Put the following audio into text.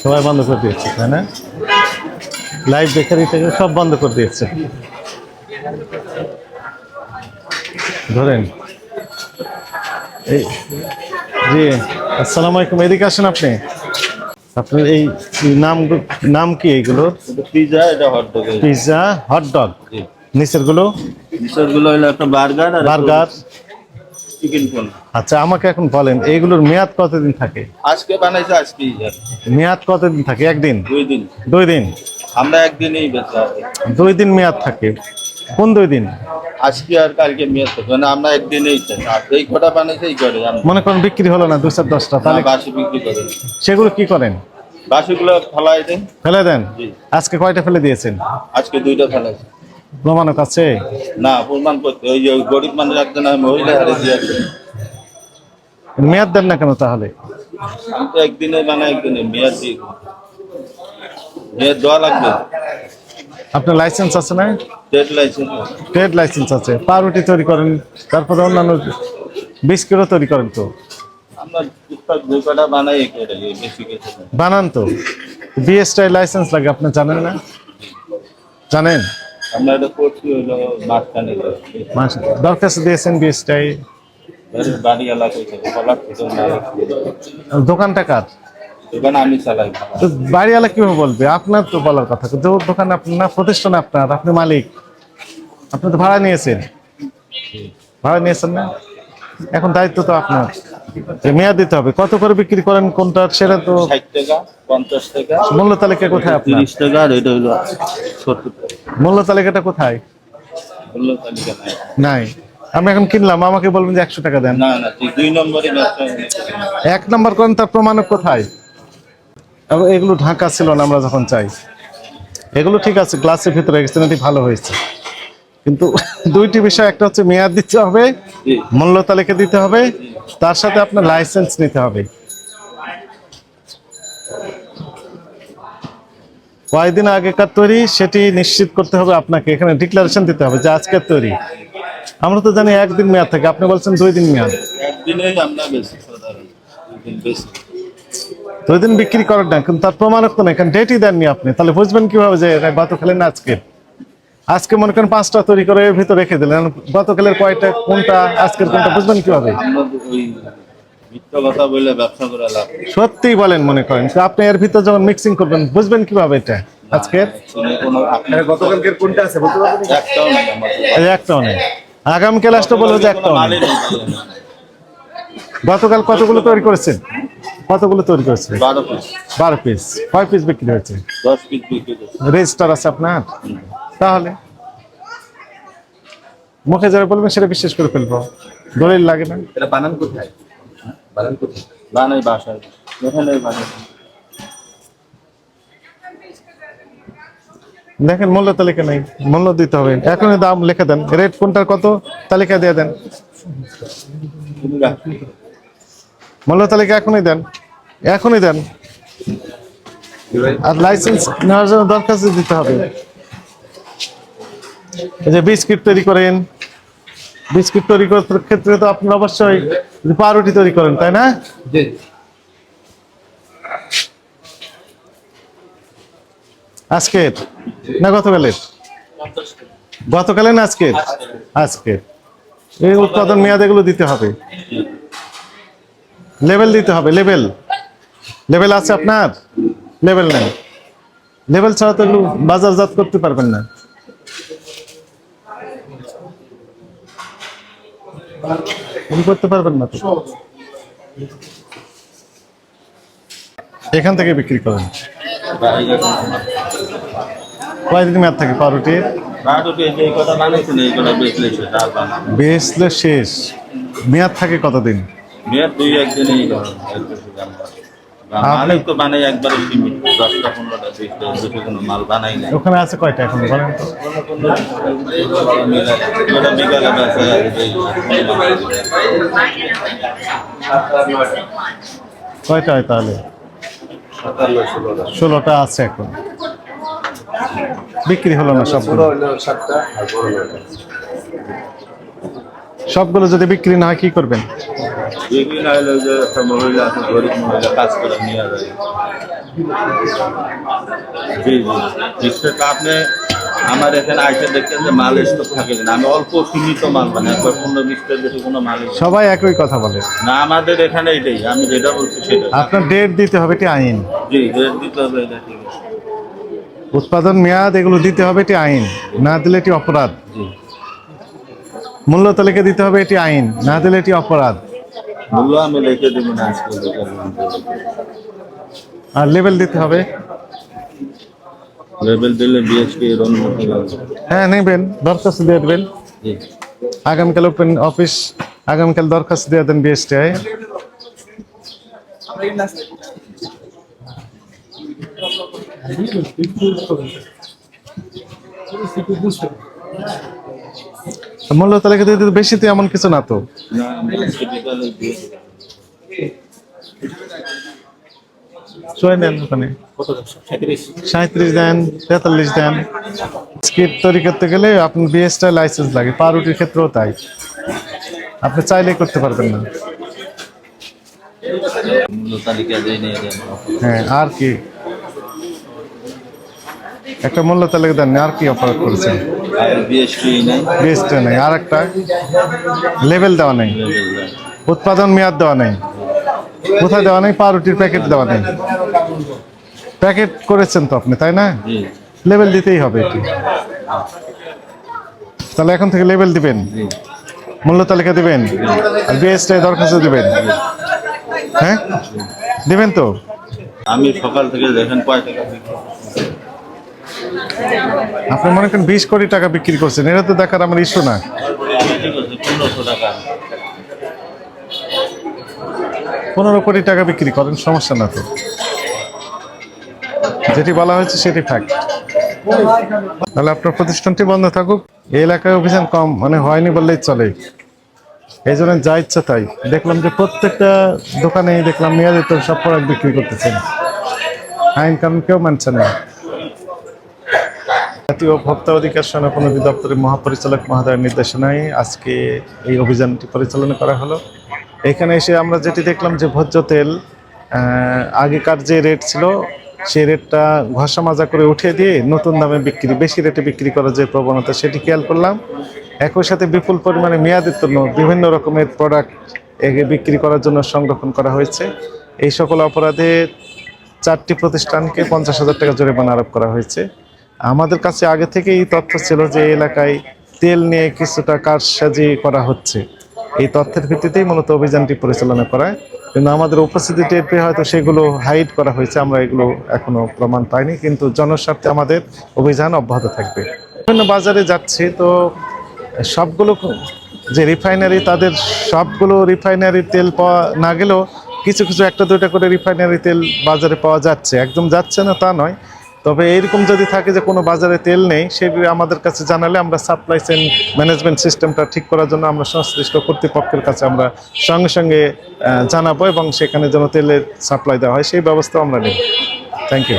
সবাই বন্ধ করে দিয়েছে তাই না? লাইভ বেকারি থেকে সব বন্ধ করে দিয়েছে। ধরেন। এই জি আসসালামু আলাইকুম। এদিকে আসেন আপনি। আপনার এই নাম নাম কি এইগুলো? পিজা এটা hot dog pizza hot dog নিচেরগুলো গুলো হলো একটা বার্গার আর বার্গার চিকেন কোন আচ্ছা আমাকে এখন বলেন এইগুলোর মেয়াদ কতদিন থাকে? আজকে বানাইছে আজকে মেয়াদ কতদিন থাকে? একদিন? দুই দিন। দুই দিন? আমরা একদিনই বেচা দুই দিন মেয়াদ থাকে। কোন দুই দিন? আজকে আর কালকে মেয়ে থাকবে না আমরা একদিনেই এই কটা বানাইছে এই করে মনে করেন বিক্রি হলো না চার দশটা তাহলে বাসি বিক্রি করে। সেগুলো কি করেন? বাসিগুলো ফেলাই দেন। ফেলে দেন? আজকে কয়টা ফেলে দিয়েছেন? আজকে দুইটা ফেলাইছে প্রমাণক আছে? না প্রমাণ করতে ওই যে গরিব মানুষ একজন মহিলা হারে দিয়েছে মেয়াদ দেন না কেন তাহলে? আমি তো একদিনে বানাই একদিনে মেয়াদ দিয়ে। মেয়াদ দেওয়া লাগবে। আপনার লাইসেন্স আছে না? ডেট লাইসেন্স ট্রেড লাইসেন্স আছে। পাউরুটি তৈরি করেন তারপরে অন্যান্য বিস্কিটও তৈরি করেন তো। বানান তো। বিএসটাই লাইসেন্স লাগে আপনি জানেন না? জানেন? আমরা এটা করছি হলো মাঝখানে দরখাস্ত দিয়েছেন বিএসটাই। বাড়ি না দোকানটা কার? দোকান আমি চালাই। তো বাড়িওয়ালা কীভাবে বলবে? আপনার তো বলার কথা। দোকান আপনার প্রতিষ্ঠান আপনার আপনি মালিক। আপনি তো ভাড়া নিয়েছেন। ভাড়া নিয়েছেন না? এখন দায়িত্ব তো আপনার। মেয়াদ দিতে হবে। কত করে বিক্রি করেন কোনটা? সেটা তো মূল্য তালিকা কোথায় আপনার? তিরিশ টাকা আর এটা হলো সত্তর মূল্য তালিকাটা কোথায়? মূল্য তালিকা নাই। আমি এখন কিনলাম আমাকে বলবেন যে একশো টাকা দেন। এক নম্বর করেন তার প্রমাণক কোথায়? এগুলো ঢাকা ছিল না আমরা যখন চাই। এগুলো ঠিক আছে গ্লাসের ভিতরে গেছে এটি ভালো হয়েছে। কিন্তু দুইটি বিষয় একটা হচ্ছে মেয়াদ দিতে হবে মূল্য তালিকা দিতে হবে তার সাথে আপনার লাইসেন্স নিতে হবে। কয়েকদিন আগেকার তৈরি সেটি নিশ্চিত করতে হবে আপনাকে। এখানে ডিক্লারেশন দিতে হবে যে আজকের তৈরি। আমরা তো জানি একদিন মেয়াদ থাকে। আপনি বলছেন দুই দিন মেয়াদ। দুই দিন বিক্রি করেন না কিন্তু তার প্রমাণক তো নেই। কারণ ডেটই দেননি আপনি। তাহলে বুঝবেন কীভাবে যে এটা গতকালের না আজকে আজকে মনে করেন পাঁচটা তৈরি করে এর ভিতরে রেখে দিলেন। গতকালের কয়টা কোনটা আজকের কোনটা বুঝবেন কীভাবে। সত্যিই বলেন মনে করেন আপনি এর ভিতরে যখন মিক্সিং করবেন বুঝবেন কীভাবে এটা আপনার গতকালকের কোনটা আছে একটাও নেই আমাদের এই একটাও নেই আগামী ক্লাসটা বলব যে একটাও নেই নেই গতকাল কতগুলো তৈরি করেছেন? কতগুলো তৈরি করেছেন? বারো পিস। বারো পিস। কয় পিস বিক্রি হয়েছে? দশ পিস বিক্রি রেজিস্টার আছে আপনার? তাহলে মুখে যারা বলবেন সেটা বিশ্বাস করে ফেলব। দলিল লাগে না। এটা বানান কোথায়? বানান কোথায়? বানাই বাসায় দেখেন মূল্য তালিকা নেই। মূল্য দিতে হবে। এখনই দাম লিখে দেন। রেট কোনটার কত? তালিকা দিয়ে দেন। মূল্য তালিকা এখনই দেন। এখনই দেন। আর লাইসেন্স নেওয়ার জন্য দরখাস্ত দিতে হবে। এই যে বিস্কিট তৈরি করেন বিস্কিট তৈরি করার ক্ষেত্রে তো আপনি অবশ্যই পাউরুটি তৈরি করেন তাই না? আজকের না গতকালের? গতকালের না আজকের? আজকের। এই উৎপাদন মেয়াদ এগুলো দিতে হবে। লেভেল দিতে হবে লেভেল। লেভেল আছে আপনার? লেভেল নেই। লেভেল ছাড়া তো বাজারজাত করতে পারবেন না। এগুলো করতে পারবেন না এখান থেকে বিক্রি করেন। কয়দিন মেয়াদ থাকে বেচলে শেষ। মেয়াদ থাকে কতদিন? মেয়ের দুই একদিনেই তো বানাই একবারে সীমিত। দশটা পনেরোটা বিশটা কোনো মাল বানাই নাই। ওখানে আছে কয়টা এখন বলেন তো? বিকালে বেচা কয়টা হয় তাহলে? ষোলোটা। আছে এখন। বিক্রি হলো না সবগুলো? সবগুলো যদি বিক্রি না হয় কি করবেন? বিক্রি না হলে যে একটা মহিলা আছে গরিব মহিলা কাজ করে নিয়ে যায়। জি জি সেটা আপনি আমার এখানে আইসে দেখছেন যে মাল স্টক থাকে না আমি অল্প সীমিত মাল মানে একবার পনেরো বিশটার বেশি কোনো মাল সবাই একই কথা বলে। না আমাদের এখানে এটাই। আমি যেটা বলছি সেটা। আপনার ডেট দিতে হবে এটি আইন। জি রেট দিতে হবে এটা ঠিক আছে। উৎপাদন মেয়াদ এগুলো দিতে হবে এটি আইন। না দিলে এটি অপরাধ। জি। মূল্য তালিকা দিতে হবে এটি আইন। না দিলে এটি অপরাধ। মূল্য আমি লিখে দেব না আজকে আর লেবেল দিতে হবে? লেবেল দিলে বিএসপি এর অনুমতি হ্যাঁ নেবেন দরখাস্ত দিয়ে দেবেন। আগামীকাল ওপেন অফিস আগামীকাল দরখাস্ত দিয়ে দেন বিএসটিআই মূল্য তালিকা বেশি তো এমন কিছু না তো। সাঁত্রিশ দেন তেতাল্লিশ দেন। স্কিট তৈরি করতে গেলে আপনার বিএসটা লাইসেন্স লাগে পাউরুটির ক্ষেত্রেও তাই। আপনি চাইলেই করতে পারবেন না। হ্যাঁ আর কি? একটা মূল্য তালিকা দেন আর কি অপরাধ করেছেন? বিএসটা নেই। আর একটা লেভেল দেওয়া নেই। উৎপাদন মেয়াদ দেওয়া নেই। কোথায় দেওয়া নেই? পাউরুটির প্যাকেট দেওয়া নেই। প্যাকেট করেছেন তো আপনি তাই না? লেভেল দিতেই হবে এটি। তাহলে এখন থেকে লেভেল দিবেন। মূল্য তালিকা দিবেন। আর বিএসটাই দরখাস্ত দিবেন। হ্যাঁ? দিবেন তো? আমি সকাল থেকে দেখেন কয় টাকা বিক্রি আপনি মনে করেন বিশ কোটি টাকা বিক্রি করছেন, এটা তো দেখার আমার ইস্যু না। পনেরো কোটি টাকা বিক্রি করেন, সমস্যা না তো। যেটি বলা হয়েছে সেটি ফ্যাক্ট তাহলে আপনার প্রতিষ্ঠানটি বন্ধ থাকুক। এই এলাকায় অভিযান কম মানে হয়নি বললেই চলে। এই জন্য যা ইচ্ছা তাই। দেখলাম যে প্রত্যেকটা দোকানেই দেখলাম মেয়াদের সব প্রোডাক্ট বিক্রি করতেছেন। আইন কানুন কেউ মানছে না। জাতীয় ভোক্তা অধিকার সনাপন অধিদপ্তরের মহাপরিচালক মহোদয়ের নির্দেশনায় আজকে এই অভিযানটি পরিচালনা করা হলো। এখানে এসে আমরা যেটি দেখলাম যে ভোজ্য তেল আগেকার যে রেট ছিল, সেই রেটটা ঘষা মাজা করে উঠিয়ে দিয়ে নতুন দামে বিক্রি, বেশি রেটে বিক্রি করার যে প্রবণতা সেটি খেয়াল করলাম। একই সাথে বিপুল পরিমাণে মেয়াদের জন্য বিভিন্ন রকমের প্রোডাক্ট বিক্রি করার জন্য সংরক্ষণ করা হয়েছে। এই সকল অপরাধে চারটি প্রতিষ্ঠানকে পঞ্চাশ হাজার টাকা জরিমানা আরোপ করা হয়েছে। আমাদের কাছে আগে থেকেই তথ্য ছিল যে এলাকায় তেল নিয়ে কিছুটা কারসাজি করা হচ্ছে। এই তথ্যের ভিত্তিতেই মূলত অভিযানটি পরিচালনা করা কিন্তু আমাদের উপস্থিতি টের পেয়ে হয়তো সেগুলো হাইড করা হয়েছে, আমরা এগুলো এখনও প্রমাণ পাইনি, কিন্তু জনস্বার্থে আমাদের অভিযান অব্যাহত থাকবে। বিভিন্ন বাজারে যাচ্ছে, তো সবগুলো যে রিফাইনারি, তাদের সবগুলো রিফাইনারি তেল পাওয়া না গেলেও কিছু কিছু একটা দুইটা করে রিফাইনারি তেল বাজারে পাওয়া যাচ্ছে। একদম যাচ্ছে না তা নয় তবে এরকম যদি থাকে যে কোনো বাজারে তেল নেই সেগুলি আমাদের কাছে জানালে আমরা সাপ্লাই চেন ম্যানেজমেন্ট সিস্টেমটা ঠিক করার জন্য আমরা সংশ্লিষ্ট কর্তৃপক্ষের কাছে আমরা সঙ্গে সঙ্গে জানাব এবং সেখানে যেন তেলের সাপ্লাই দেওয়া হয়, সেই ব্যবস্থাও আমরা নিই থ্যাংক ইউ